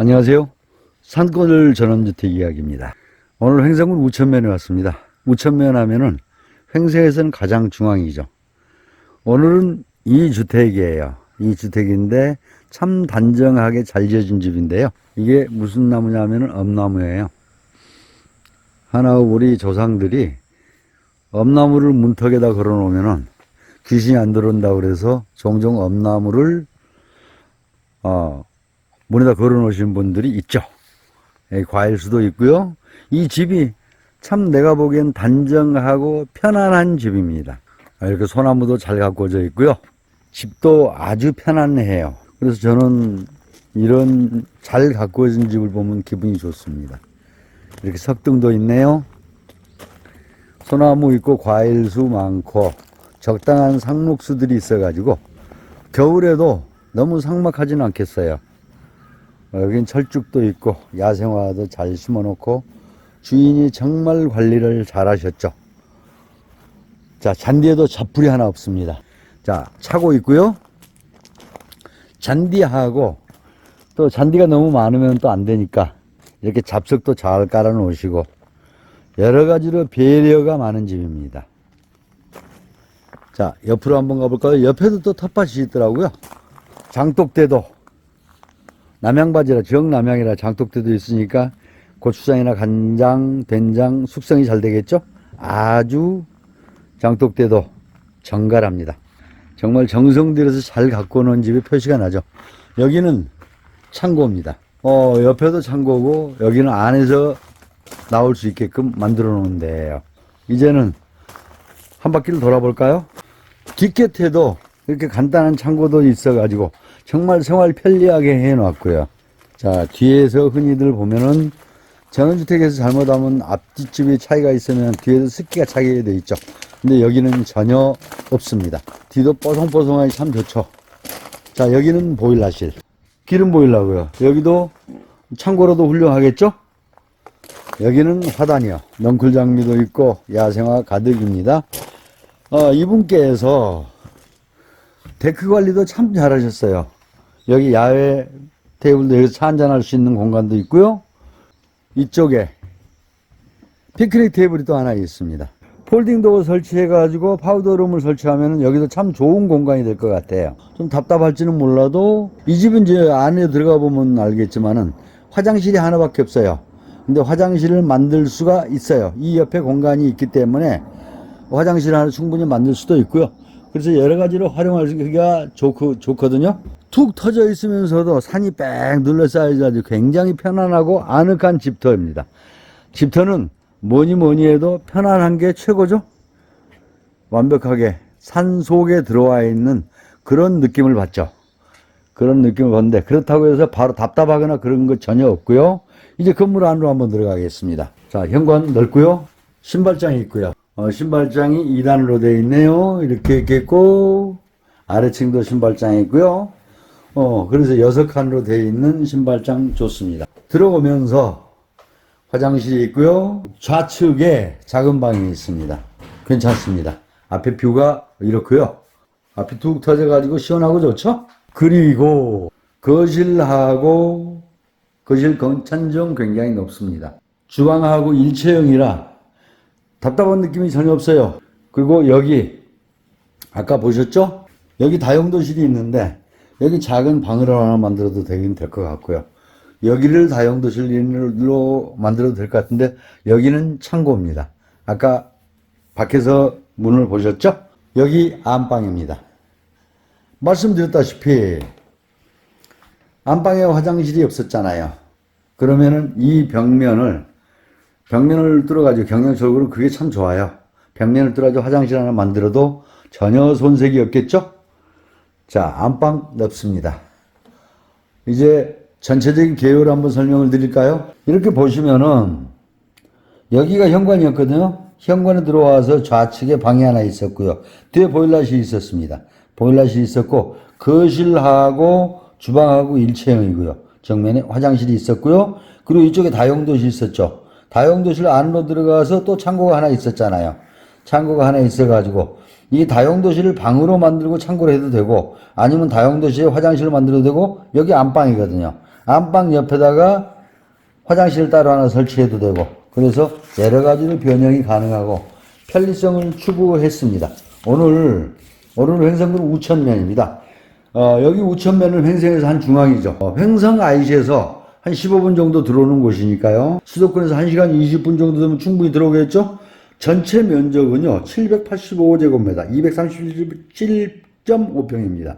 안녕하세요. 산골 전원주택 이야기입니다. 오늘 횡성군 우천면에 왔습니다. 우천면 하면은 횡성에서는 가장 중앙이죠. 오늘은 이 주택이에요. 이 주택인데 참 단정하게 잘 지어진 집인데요. 이게 무슨 나무냐면은 엄나무예요. 하나 우리 조상들이 엄나무를 문턱에다 걸어 놓으면은 귀신이 안 들어온다 그래서 종종 엄나무를 어, 문에다 걸어 놓으신 분들이 있죠. 예, 과일 수도 있고요. 이 집이 참 내가 보기엔 단정하고 편안한 집입니다. 아, 이렇게 소나무도 잘 가꾸어져 있고요. 집도 아주 편안해요. 그래서 저는 이런 잘 가꾸어진 집을 보면 기분이 좋습니다. 이렇게 석등도 있네요. 소나무 있고 과일수 많고 적당한 상록수들이 있어가지고 겨울에도 너무 삭막하지는 않겠어요. 어, 여긴 철쭉도 있고 야생화도 잘 심어놓고 주인이 정말 관리를 잘 하셨죠. 자, 잔디에도 잡풀이 하나 없습니다. 자, 차고 있고요. 잔디하고 또 잔디가 너무 많으면 또 안 되니까 이렇게 잡석도 잘 깔아 놓으시고 여러 가지로 배려가 많은 집입니다. 자, 옆으로 한번 가볼까요? 옆에도 또 텃밭이 있더라고요. 장독대도 남양바지라 정남양이라 장독대도 있으니까 고추장이나 간장, 된장 숙성이 잘 되겠죠? 아주 장독대도 정갈합니다. 정말 정성 들여서 잘 갖고 놓은 집의 표시가 나죠. 여기는 창고입니다. 어, 옆에도 창고고 여기는 안에서 나올 수 있게끔 만들어 놓은 데예요. 이제는 한 바퀴를 돌아볼까요? 뒷곁에도 이렇게 간단한 창고도 있어가지고 정말 생활 편리하게 해놨고요. 자, 뒤에서 흔히들 보면은 전원주택에서 잘못하면 앞뒷집이 차이가 있으면 뒤에도 습기가 차게 돼 있죠. 근데 여기는 전혀 없습니다. 뒤도 뽀송뽀송하니 참 좋죠. 자, 여기는 보일러실. 기름 보일러고요. 여기도 창고로도 훌륭하겠죠? 여기는 화단이요. 넝쿨 장미도 있고 야생화 가득입니다. 어, 이분께서 데크 관리도 참 잘하셨어요. 여기 야외 테이블도 여기서 차 한잔할 수 있는 공간도 있고요. 이쪽에 피크닉 테이블이 또 하나 있습니다. 폴딩 도어 설치해가지고 파우더룸을 설치하면 여기도 참 좋은 공간이 될 것 같아요. 좀 답답할지는 몰라도 이 집은 이제 안에 들어가 보면 알겠지만은 화장실이 하나밖에 없어요. 근데 화장실을 만들 수가 있어요. 이 옆에 공간이 있기 때문에 화장실 하나 충분히 만들 수도 있고요. 그래서 여러 가지로 활용하기가 좋고, 좋거든요. 툭 터져 있으면서도 산이 빽 둘러싸여가지고 굉장히 편안하고 아늑한 집터입니다. 집터는 뭐니 뭐니 해도 편안한 게 최고죠. 완벽하게 산 속에 들어와 있는 그런 느낌을 받죠. 그런 느낌을 받는데 그렇다고 해서 바로 답답하거나 그런 거 전혀 없고요. 이제 건물 안으로 한번 들어가겠습니다. 자, 현관 넓고요. 신발장이 있고요. 어, 신발장이 2단으로 되어 있네요. 이렇게 있겠고 아래층도 신발장이 있고요. 어, 그래서 여섯 칸으로 되어 있는 신발장 좋습니다. 들어오면서 화장실이 있고요. 좌측에 작은 방이 있습니다. 괜찮습니다. 앞에 뷰가 이렇고요. 앞이 툭 터져가지고 시원하고 좋죠? 그리고 거실하고 거실 건찬정 굉장히 높습니다. 주방하고 일체형이라 답답한 느낌이 전혀 없어요. 그리고 여기 아까 보셨죠? 여기 다용도실이 있는데 여기 작은 방을 하나 만들어도 되긴 될 것 같고요. 여기를 다용도실로 만들어도 될 것 같은데 여기는 창고입니다. 아까 밖에서 문을 보셨죠? 여기 안방입니다. 말씀드렸다시피 안방에 화장실이 없었잖아요. 그러면은 이 벽면을 벽면을 뚫어가지고 경량적으로 그게 참 좋아요. 벽면을 뚫어가지고 화장실 하나 만들어도 전혀 손색이 없겠죠? 자, 안방 넓습니다. 이제 전체적인 개요를 한번 설명을 드릴까요? 이렇게 보시면은 여기가 현관이었거든요. 현관에 들어와서 좌측에 방이 하나 있었고요. 뒤에 보일러실이 있었습니다. 보일러실이 있었고 거실하고 주방하고 일체형이고요. 정면에 화장실이 있었고요. 그리고 이쪽에 다용도실 있었죠. 다용도실 안으로 들어가서 또 창고가 하나 있었잖아요. 창고가 하나 있어가지고 이 다용도실을 방으로 만들고 창고로 해도 되고 아니면 다용도실에 화장실을 만들어도 되고 여기 안방이거든요. 안방 옆에다가 화장실 따로 하나 설치해도 되고 그래서 여러 가지로 변형이 가능하고 편리성을 추구했습니다. 오늘 오늘 횡성군 우천면입니다. 어, 여기 우천면은 횡성에서 한 중앙이죠. 어, 횡성 IC에서 한 15분 정도 들어오는 곳이니까요. 수도권에서 1시간 20분 정도 되면 충분히 들어오겠죠? 전체 면적은요, 785제곱미터, 237.5평입니다.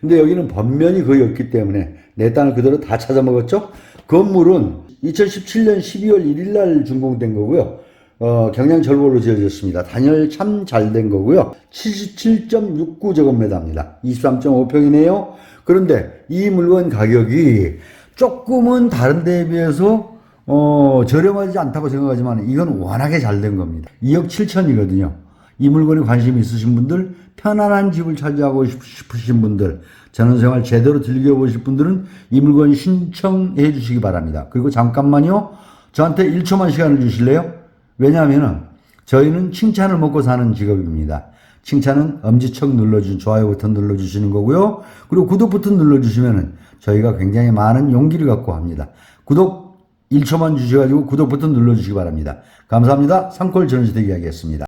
근데 여기는 번면이 거의 없기 때문에 내 땅을 그대로 다 찾아먹었죠? 건물은 2017년 12월 1일 날 준공된 거고요. 어, 경량 절보로 지어졌습니다. 단열 참 잘 된 거고요. 77.69제곱미터입니다. 23.5평이네요. 그런데 이 물건 가격이 조금은 다른 데에 비해서 어, 저렴하지 않다고 생각하지만 이건 워낙에 잘 된 겁니다. 2억 7천이거든요. 이 물건에 관심 있으신 분들, 편안한 집을 차지하고 싶- 싶으신 분들, 전원생활 제대로 즐겨보실 분들은 이 물건 신청해 주시기 바랍니다. 그리고 잠깐만요. 저한테 1초만 시간을 주실래요? 왜냐하면은 저희는 칭찬을 먹고 사는 직업입니다. 칭찬은 엄지척 눌러준 좋아요 버튼 눌러주시는 거고요. 그리고 구독 버튼 눌러주시면은 저희가 굉장히 많은 용기를 갖고 합니다. 구독 1초만 주셔가지고 구독 버튼 눌러주시기 바랍니다. 감사합니다. 상콜 전시대 이야기했습니다.